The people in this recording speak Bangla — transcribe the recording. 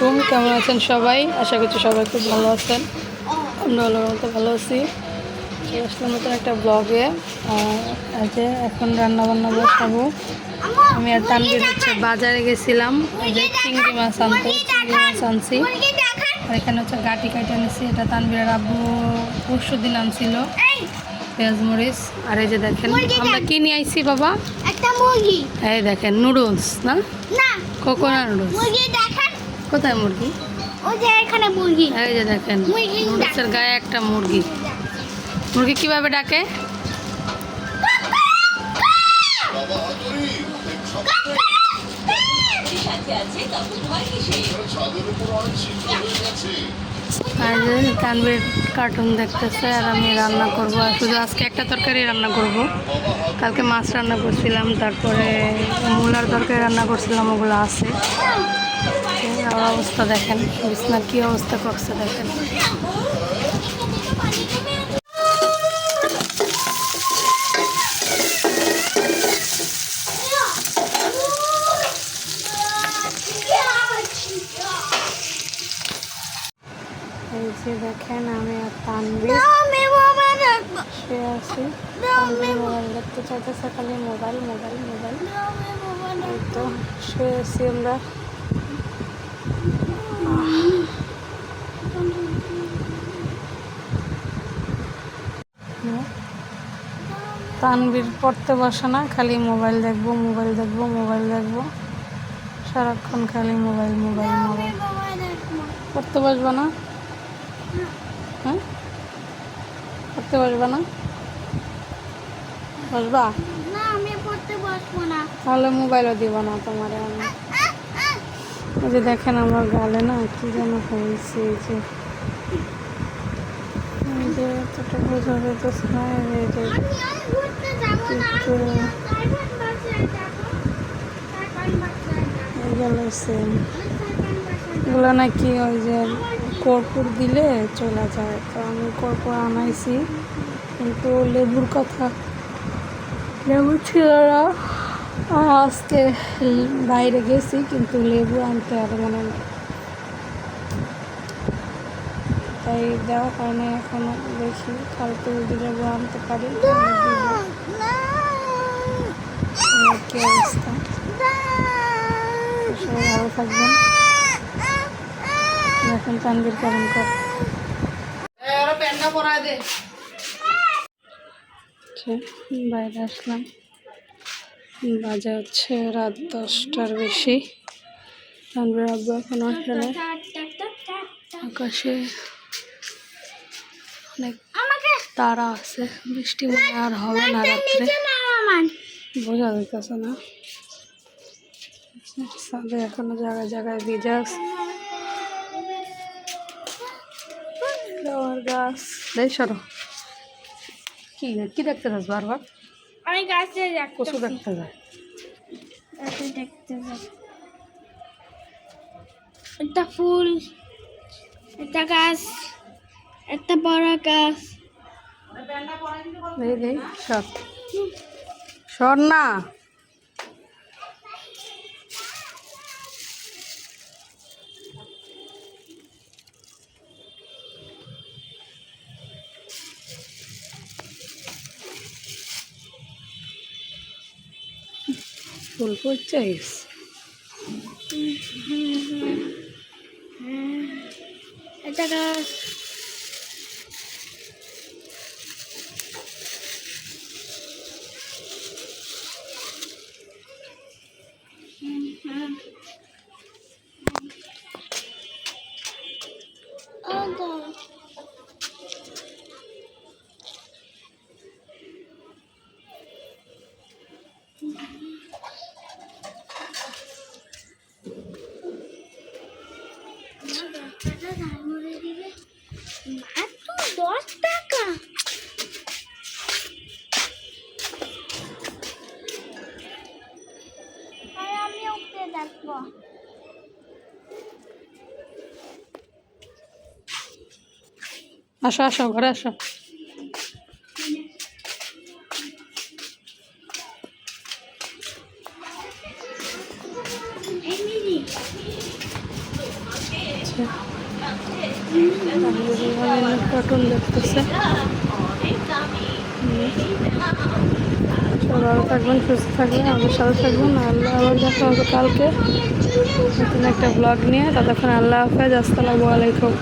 আলাইকুম কেমন আছেন সবাই? আশা করছি সবাই খুব ভালো আছেন। আমরা ভালো মতো ভালো আছি। চলে আসলাম নতুন একটা ব্লগে যে এখন রান্না বান্না বসাবো। আমি আর তানবির হচ্ছে বাজারে গেছিলাম। যে চিংড়ি মাছ আনতে চিংড়ি মাছ আনছি। আর এখানে হচ্ছে গাটি কাটি আনছি। এটা তানবির আব্বু পরশু দিন আনছিল। পেঁয়াজ মরিচ। আর এই যে দেখেন আমরা কি নিয়ে আইছি বাবা? এই দেখেন নুডলস না? কোকোনা নুডলস কোথায় মুরগি? ওই যে এখানে মুরগি। এই যে দেখেন মুরগি নুডলসের গায়ে একটা মুরগি। মুরগি কীভাবে ডাকে? কার্টুন দেখতেছে আর আমি রান্না করব। আর শুধু আজকে একটা তরকারি রান্না করব। কালকে মাছ রান্না করছিলাম তারপরে মূলার তরকারি রান্না করছিলাম ওগুলো আছে। অবস্থা দেখেন, বিছনার কী অবস্থা করছে দেখেন। এই যে দেখেন, আমি আর দেখব শুয়ে আছি। মোবাইল দেখতে চাইতেছে মোবাইল মোবাইল মোবাইল। তো, শুয়ে আছি আমরা। তানবীর পড়তে বসে না খালি মোবাইল দেখব মোবাইল দেখব মোবাইল দেখব। সারাক্ষণ খালি মোবাইল মোবাইল মোবাইল। পড়তে বসবে না? হ্যাঁ? পড়তে বসবে না? বসবা? না আমি পড়তে বসবো না। তাহলে মোবাইলও দিব না তোমার আমি। যে দেখেন আমার গালে না কি যেন হয়েছে যে। এই যে এতটা বোঝা যেতেছে না এই যে আমি আমি ঘুরতে যাব না একটু সাইকেল বাসায় যাব। সাইকেল বাসায় যাব এগুলো সেম এগুলো নাকি ওই যে কর্পূর দিলে চলে যায়। তো আমি কর্পূর আনাইছি কিন্তু লেবুর কথা। লেবু ছিল না। আর আজকে বাইরে গেছি কিন্তু লেবু আনতে আর মানে তাই দেওয়া হয় না এখনও দেখি কালকে যদি লেবু আনতে পারি। কি অবস্থা? সবাই ভালো থাকবেন। এখন তানবির কেমন কর? বাইরে আসলাম। বাজে হচ্ছে রাত দশটার বেশি। তানবির আব্বু এখন আসে না আকাশে অনেক আমাকে তারা আছে বৃষ্টি মনে হয় আর হবে না রাত্রে। নিচে নাও আমার বোঝা যাইতেছে না। সাদে এখনও জায়গায় জায়গায় ভিজা আছে ফ্লাওয়ার গাছ। দেই সরো। কি কি দেখতে যাস বারবার? আমি গাছে কচু যাচ্ছি দেখতে যায়। গাছে দেখতে যাই একটা ফুল একটা গাছ। একটা বড় গাছ। সর। সর না। ফুল পড়ছে একটা গাছ। আসো আসো ঘরে আসো। মিনি কার্টুন দেখতেছে। ভালো থাকবেন, সুস্থ থাকবেন আমাদের সাথে থাকবেন। আল্লাহ আবার দেখা হবে কালকে। নতুন একটা ব্লগ নিয়ে। ততক্ষণ আল্লাহ হাফেজ, আসসালামু আলাইকুম।